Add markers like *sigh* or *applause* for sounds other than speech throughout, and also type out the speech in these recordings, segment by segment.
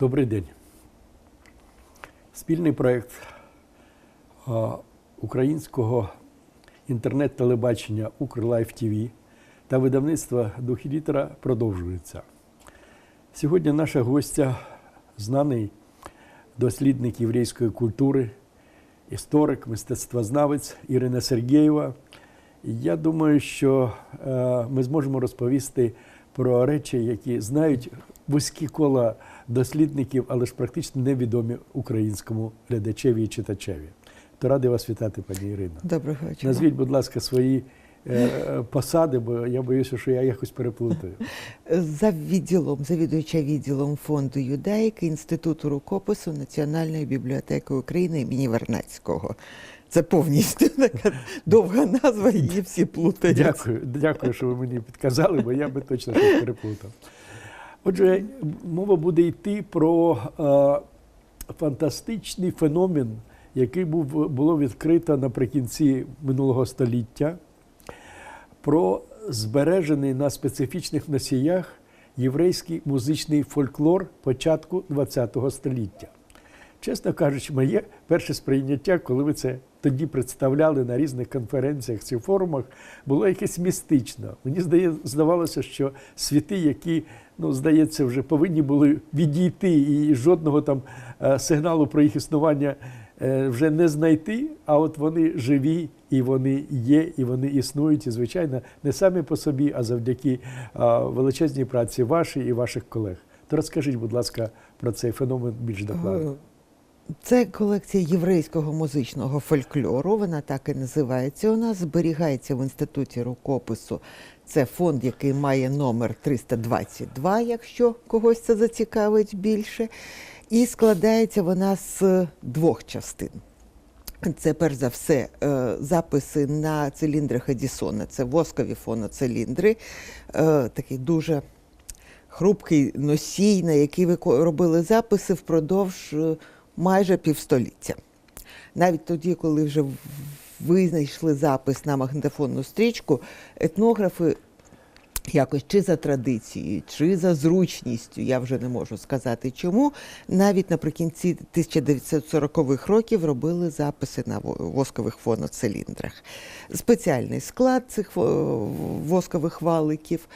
Добрий день. Спільний проєкт українського інтернет-телебачення Укрлайф ТВ та видавництва Духі літера продовжується. Сьогодні наша гостя знаний дослідник єврейської культури, історик, мистецтвознавець Ірина Сергієва. І Я думаю, що е, ми зможемо розповісти про речі, які знають вузькі кола дослідників, але ж практично невідомі українському глядачеві і читачеві. То радий вас вітати, пані Ірино. Доброго вечора. Назвіть, будь ласка, свої е, посади, бо я боюся, що я якось переплутаю. За відділом, завідуюча відділом фонду юдаїки Інституту рукопису Національної бібліотеки України імені Вернацького. Це повністю *laughs* така довга назва, її всі плутають. Дякую, дякую, що ви мені підказали, бо я би точно щось переплутав. Отже, мова буде йти про е, фантастичний феномен, який був, було відкрито наприкінці минулого століття, про збережений на специфічних носіях єврейський музичний фольклор початку ХХ століття. Чесно кажучи, моє перше сприйняття, коли ви це тоді представляли на різних конференціях чи форумах, було якесь містично. Мені здавалося, що світи, які, ну, здається, вже повинні були відійти, і жодного там е, сигналу про їх існування е, вже не знайти, а от вони живі, і вони є, і вони існують, і, звичайно, не самі по собі, а завдяки е, величезній праці вашій і ваших колег. То розкажіть, будь ласка, про цей феномен більш докладно. Це колекція єврейського музичного фольклору. Вона так і називається. У нас зберігається в інституті рукопису. Це фонд, який має номер 322, якщо когось це зацікавить більше. І складається вона з двох частин. Це перш за все е, записи на циліндрах Едісона. Це воскові фоноциліндри, е, такий дуже хрупкий носій, на який робили записи впродовж е, майже півстоліття. Навіть тоді, коли вже винайшли запис на магнітофонну стрічку, етнографи якось чи за традицією, чи за зручністю, я вже не можу сказати чому, навіть наприкінці 1940-х років робили записи на воскових фоноциліндрах. Спеціальний склад цих воскових валиків.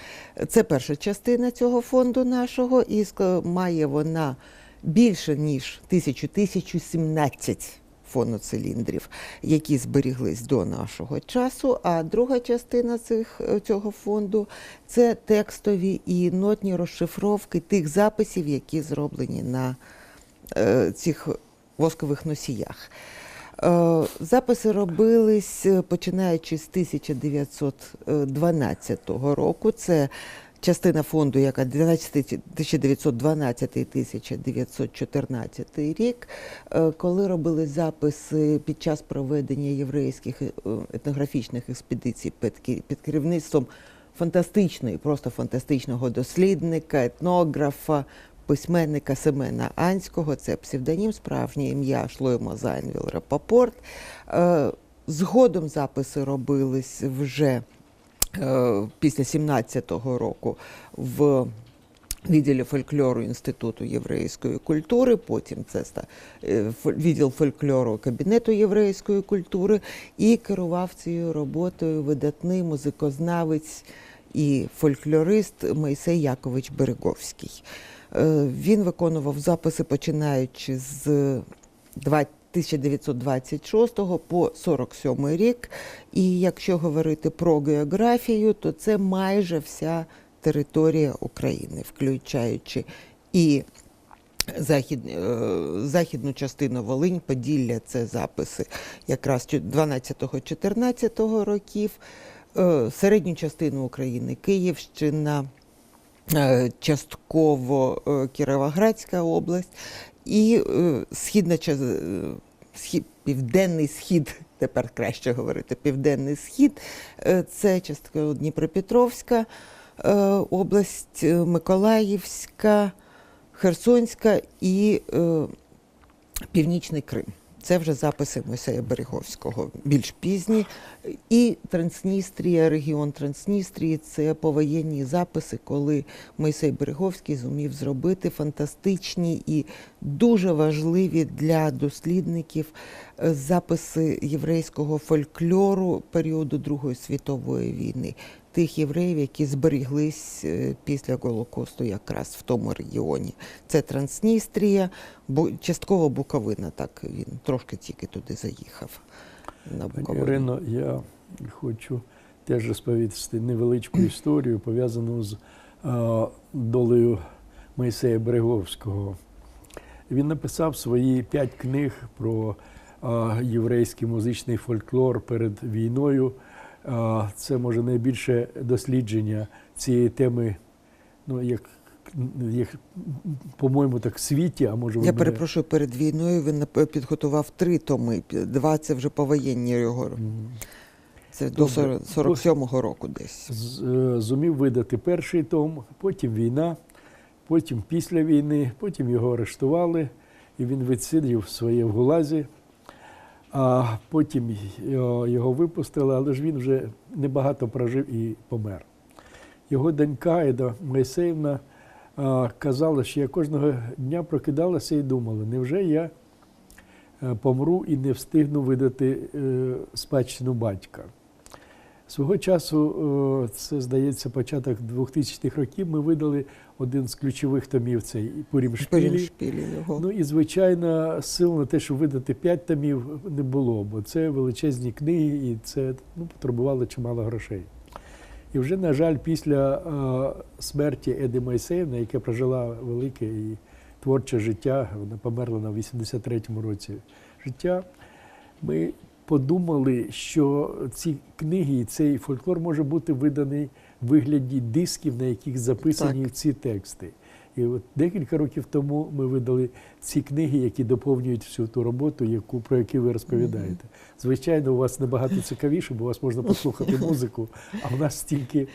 Це перша частина цього фонду нашого, і має вона більше ніж 1000-1017 фоноциліндрів, які зберіглись до нашого часу. А друга частина цих, цього фонду це текстові і нотні розшифровки тих записів, які зроблені на е, цих воскових носіях. Е, Записи робились е, починаючи з 1912 року. Це частина фонду, яка 1912-1914 рік, е, коли робили записи під час проведення єврейських е, етнографічних експедицій під керівництвом фантастичної, просто фантастичного дослідника, етнографа, письменника Семена Анського, це псевдонім, справжнє ім'я Шлоймо Зайнвіл Рапопорт. Е, Згодом записи робились вже після 17-го року в відділі фольклору Інституту єврейської культури, потім це е, відділ фольклору Кабінету єврейської культури, і керував цією роботою видатний музикознавець і фольклорист Мойсей Якович Береговський. Е, Він виконував записи починаючи з 20 1926 по 47 рік. І якщо говорити про географію, то це майже вся територія України, включаючи і захід, е, західну частину Волинь, Поділля це записи якраз 12-14 років, е, середню частину України, Київщина, е, частково Кіровоградська область і е, східна е, схід, південний схід, *laughs* тепер краще говорити, південний схід, е, це частково Дніпропетровська область, Миколаївська, Херсонська і Північний Крим. Це вже записи Мойсея Береговського, більш пізні. І Трансністрія, регіон Трансністрії це повоєнні записи, коли Мойсей Береговський зумів зробити фантастичні і дуже важливі для дослідників е, записи єврейського фольклору періоду Другої світової війни. Тих євреїв, які зберіглись е, після Голокосту якраз в тому регіоні. Це Трансністрія, частково Буковина, так він трошки тільки туди заїхав. На Пані. Ірино, я хочу теж розповісти невеличку історію, пов'язану з е, долею Моїсея Береговського. Він написав свої п'ять книг про е, єврейський музичний фольклор перед війною. Е, це може найбільше дослідження цієї теми, ну як, як по-моєму, так в світі, а може Я мене- перепрошую, перед війною він нап- підготував три томи. Два це вже повоєнні його. Це до Добре. 40 47-го року десь. з- е, зумів видати перший том, потім війна, потім після війни, потім його арештували, і він відсидів своє в Гулазі, а потім його випустили, але ж він вже небагато прожив і помер. Його донька Еда Майсеївна казала, що я кожного дня прокидалася і думала, невже я е, помру і не встигну видати е, спадщину батька. Свого часу, це здається, початок 2000-х років, ми видали один з ключових томів цей Пурім Шпілі. Шпілі його. Ну і звичайно, сил на те, щоб видати п'ять томів, не було, бо це величезні книги, і це ну, потребувало чимало грошей. І вже, на жаль, після е, смерті Еди Майсеївни, яка прожила велике і творче життя, вона померла на 83-му році життя, ми подумали, що ці книги і цей фольклор може бути виданий в вигляді дисків, на яких записані Так. ці тексти. І от декілька років тому ми видали ці книги, які доповнюють всю ту роботу, яку, про яку ви розповідаєте. Звичайно, у вас набагато цікавіше, бо у вас можна послухати *laughs* музику, а в нас тільки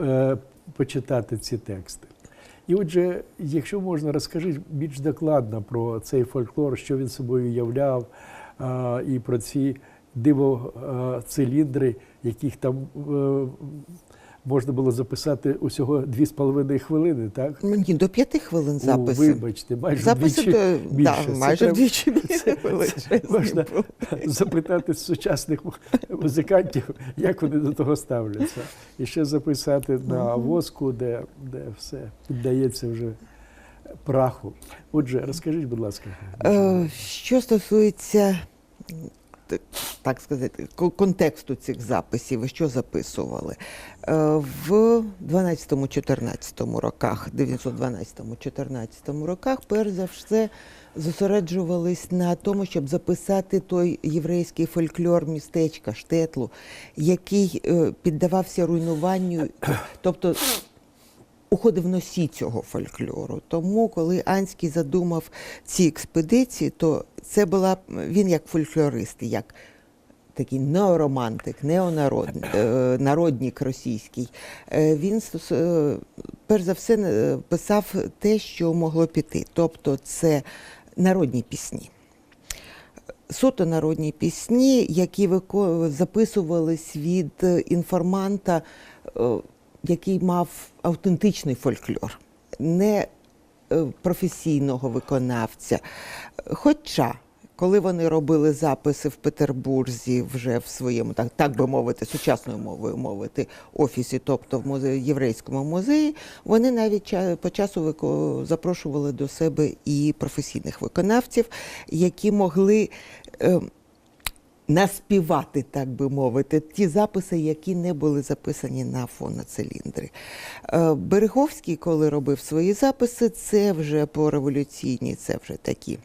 е, почитати ці тексти. І отже, якщо можна, розкажіть більш докладно про цей фольклор, що він собою являв, і про ці диво а, циліндри, яких там е, можна було записати усього дві з половиною хвилини, так? Мені до п'яти хвилин записи. вибачте, майже Записи більше. да, майже треба- вдвічі *laughs* це- величезні можна запитати сучасних музикантів, як вони до того ставляться. І ще записати на воску, де, де все піддається вже праху. Отже, розкажіть, будь ласка. Е, Що стосується так сказати, контексту цих записів, що записували? Е, В 12-14 роках, 912-14 роках, перш за все, зосереджувались на тому, щоб записати той єврейський фольклор містечка Штетлу, який е, піддавався руйнуванню, тобто уходив носій цього фольклору. Тому, коли Анський задумав ці експедиції, то це була він як фольклорист, як такий неоромантик, неонародник, е, російський. Е, Він е, перш за все писав те, що могло піти. Тобто це народні пісні. Суто народні пісні, які записувались від інформанта, який мав автентичний фольклор, не е, професійного виконавця. Хоча, коли вони робили записи в Петербурзі вже в своєму, так, так би мовити, сучасною мовою мовити, офісі, тобто в музеї, єврейському музеї, вони навіть по часу запрошували до себе і професійних виконавців, які могли. Наспівати, так би мовити, ті записи, які не були записані на фоноциліндри. Е, Береговський, коли робив свої записи, це вже пореволюційні, це вже такі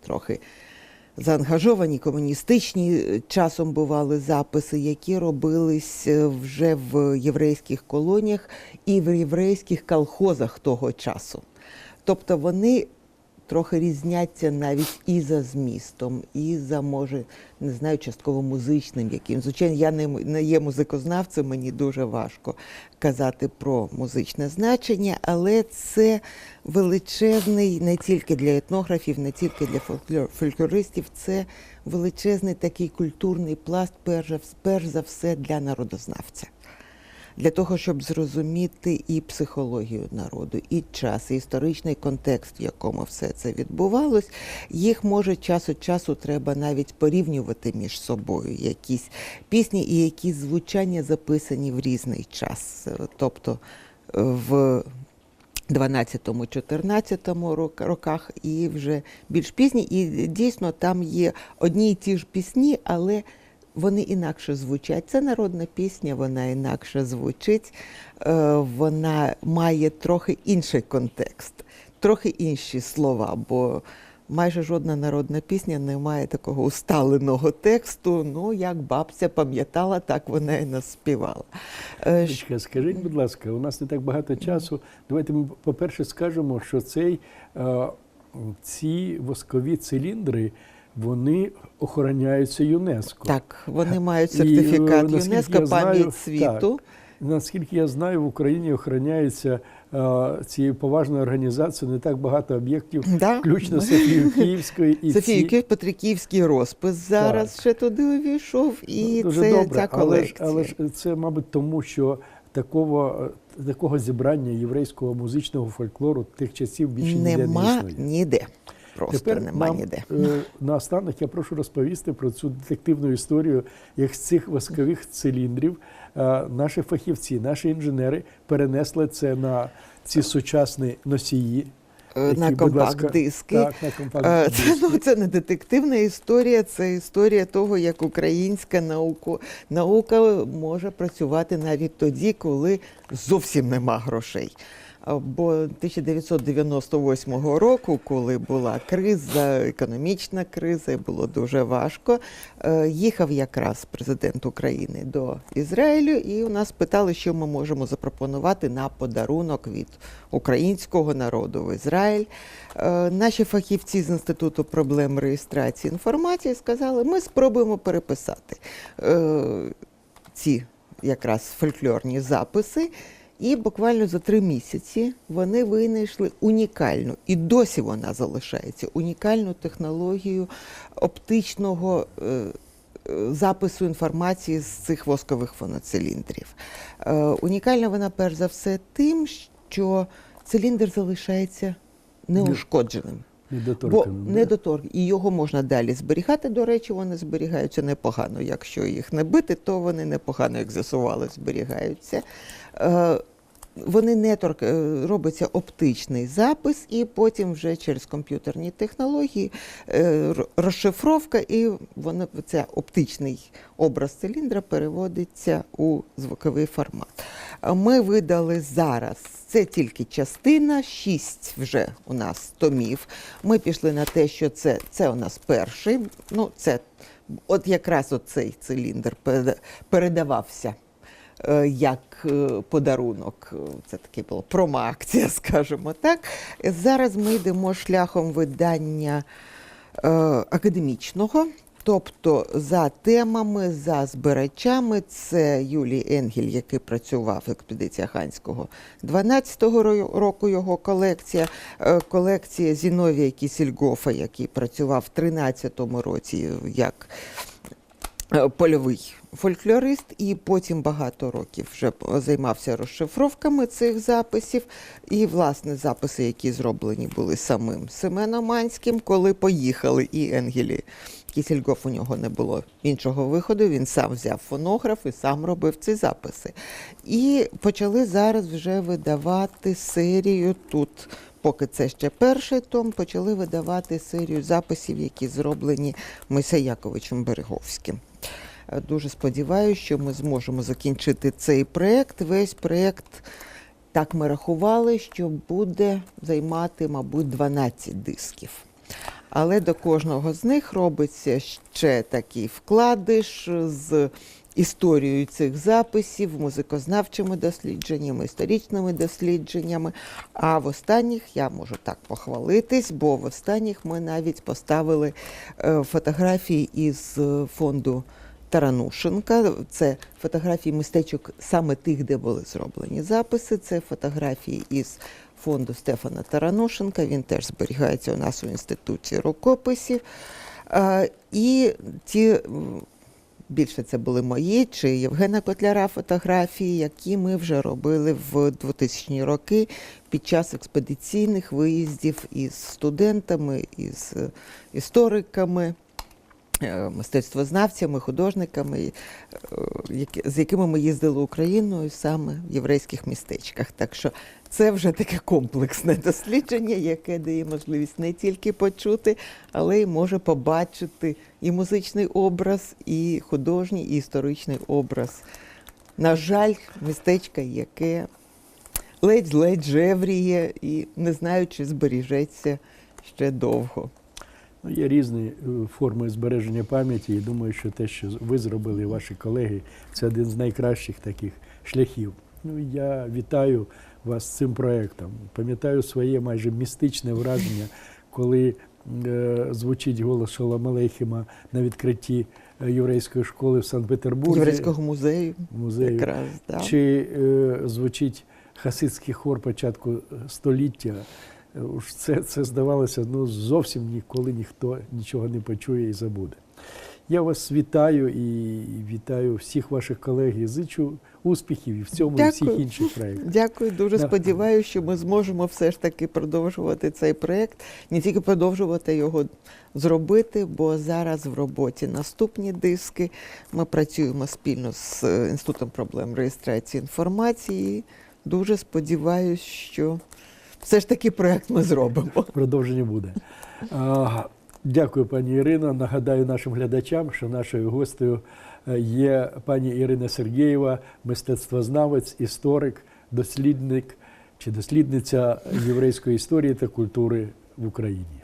трохи заангажовані, комуністичні е, часом бували записи, які робились е, вже в єврейських колоніях і в єврейських колхозах того часу. Тобто вони трохи різняться навіть і за змістом, і за, може, не знаю, частково музичним яким. Звичайно, я не, не є музикознавцем, мені дуже важко казати про музичне значення, але це величезний не тільки для етнографів, не тільки для фольклор- фольклористів, це величезний такий культурний пласт, перш за все для народознавця. Для того, щоб зрозуміти і психологію народу, і час, і історичний контекст, в якому все це відбувалось, їх може час від часу треба навіть порівнювати між собою якісь пісні і якісь звучання записані в різний час. Тобто е, в 12-14 роках і вже більш пізні. І дійсно там є одні й ті ж пісні, але вони інакше звучать. Це народна пісня, вона інакше звучить, е, вона має трохи інший контекст, трохи інші слова, бо майже жодна народна пісня не має такого усталеного тексту. Ну, як бабця пам'ятала, так вона і наспівала. Е, скажіть, будь ласка, у нас не так багато часу. Давайте ми, по-перше, скажемо, що цей, е, ці воскові циліндри вони охороняються ЮНЕСКО. Так, вони мають е, сертифікат наскільки ЮНЕСКО пам'ять світу. Наскільки я знаю, в Україні охороняється е, цією поважною організацією не так багато об'єктів, Да. включно Софію Київської і *laughs* Софійки Петриківський розпис зараз Так. ще туди увійшов, і Ну, Дуже це добре, ця але ж, колекція. але ж це, мабуть, тому, що такого, такого зібрання єврейського музичного фольклору тих часів більше ніде не нема існує. ніде. Просто Тепер нема нам, ніде. е, наостанок я прошу розповісти про цю детективну історію, як з цих воскових циліндрів е, наші фахівці, наші інженери перенесли це на ці сучасні носії. Е, які, на компакт-диски. Так, на. Це, ну, це не детективна історія, це історія того, як українська наука, наука може працювати навіть тоді, коли зовсім нема грошей. Бо 1998 року, коли була криза, економічна криза, і було дуже важко, е, їхав якраз президент України до Ізраїлю, і у нас питали, що ми можемо запропонувати на подарунок від українського народу в Ізраїль. Е, Наші фахівці з Інституту проблем реєстрації інформації сказали, ми спробуємо переписати е, ці якраз фольклорні записи. І буквально за три місяці вони винайшли унікальну, і досі вона залишається унікальну технологію оптичного е, е, запису інформації з цих воскових фоноциліндрів. Е, Унікальна вона перш за все тим, що циліндр залишається неушкодженим. Бо Недоторканим, да? недотор, і його можна далі зберігати. До речі, вони зберігаються непогано. Якщо їх не бити, то вони непогано, як з'ясували, зберігаються. Е, Вони не торк... е, робиться оптичний запис, і потім вже через комп'ютерні технології е, розшифровка, і воно це оптичний образ циліндра переводиться у звуковий формат. Ми видали зараз. Це тільки частина, шість вже у нас томів. Ми пішли на те, що це, це у нас перший. Ну, це от якраз оцей циліндр переда- передавався як е, подарунок. Це таке була промо-акція, *laughs* скажімо так. Зараз ми йдемо шляхом видання е, академічного. Тобто за темами, за збирачами, це Юлій Енгель, який працював в експедиціях Ханського 12-го року його колекція, е, колекція Зіновія Кісільгофа, який працював в 13-му році як е, польовий фольклорист, і потім багато років вже займався розшифровками цих записів. І, власне, записи, які зроблені були самим Семеном Манським, коли поїхали і Енгелі. Кісельгоф у нього не було іншого виходу. Він сам взяв фонограф і сам робив ці записи. І почали зараз вже видавати серію тут. Поки це ще перший том, почали видавати серію записів, які зроблені Мойсей Береговським. Дуже сподіваюся, що ми зможемо закінчити цей проєкт. Весь проєкт, так ми рахували, що буде займати, мабуть, 12 дисків. Але до кожного з них робиться ще такий вкладиш з історією цих записів, музикознавчими дослідженнями, історичними дослідженнями. А в останніх я можу так похвалитись, бо в останніх ми навіть поставили е, фотографії із е, фонду. Таранушенка. Це фотографії мистечок саме тих, де були зроблені записи. Це фотографії із фонду Стефана Таранушенка. Він теж зберігається у нас у інституті рукописів. І ті більше це були мої чи Євгена Котляра фотографії, які ми вже робили в 2000-ні роки під час експедиційних виїздів із студентами, із е, істориками мистецтвознавцями, художниками, е, з якими ми їздили Україною саме в єврейських містечках. Так що це вже таке комплексне *laughs* дослідження, яке дає можливість не тільки почути, але й може побачити і музичний образ, і художній, і історичний образ. На жаль, містечка, яке ледь-ледь жевріє і не знаю, чи зберіжеться ще довго. Ну, є різні е, форми збереження пам'яті, і думаю, що те, що ви зробили, ваші колеги, це один з найкращих таких шляхів. Ну, я вітаю вас з цим проєктом. Пам'ятаю своє майже містичне враження, коли е, звучить голос Шолом Алейхіма на відкритті е, єврейської школи в Санкт-Петербурзі. Єврейського музею, музею. якраз. Да. Чи е, звучить хасидський хор початку століття? Уж Це, це здавалося, ну зовсім ніколи ніхто нічого не почує і забуде. Я вас вітаю і вітаю всіх ваших колег і зичу успіхів і в цьому, і всіх інших проєктах. Дякую, дуже сподіваюся, що ми зможемо все ж таки продовжувати цей проєкт, не тільки продовжувати його зробити, бо зараз в роботі наступні диски. Ми працюємо спільно з Інститутом проблем реєстрації інформації. Дуже сподіваюся, що все ж таки проект ми зробимо. *laughs* Продовження буде. Дякую, пані Ірино. Нагадаю нашим глядачам, що нашою гостею е, є пані Ірина Сергієва, мистецтвознавець, історик, дослідник чи дослідниця єврейської історії та культури в Україні.